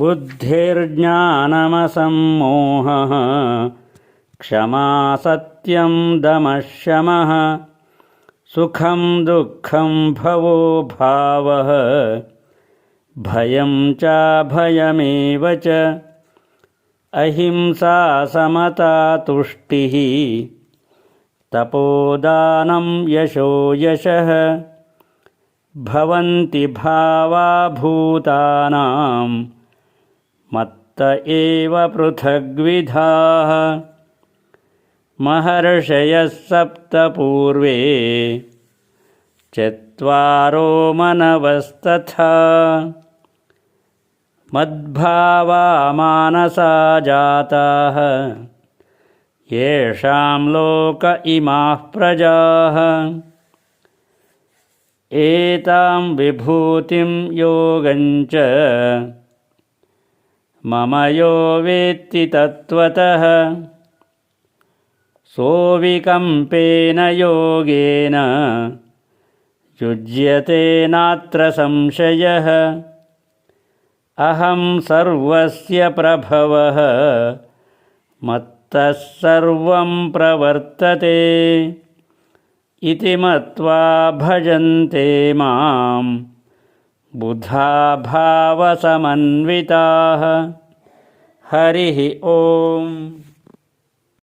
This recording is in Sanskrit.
बुद्धिर्ज्ञानमसम्मोहः क्षमा सत्यं दमशमः सुखं दुःखं भवो भावः भयं चाभयमेव च अहिंसा समता तुष्टिः तपोदानं यशो यशः भवन्ति भावा भूतानां मत्त एव पृथग्विधाः। महर्षयः सप्तपूर्वे चत्वारो मनवस्तथा मद्भावा मानसा जाताः। येषां लोक इमाः प्रजाः। एतां विभूतिं योगञ्च मम यो वेत्ति तत्त्वतः। सोऽविकम्पेन योगेन। युज्यते नात्र संशयः। अहं सर्वस्य प्रभवः। मत्तः सर्वं प्रवर्तते। इति मत्वा भजन्ते मां बुधाभावसमन्विताः हरिः ओम्।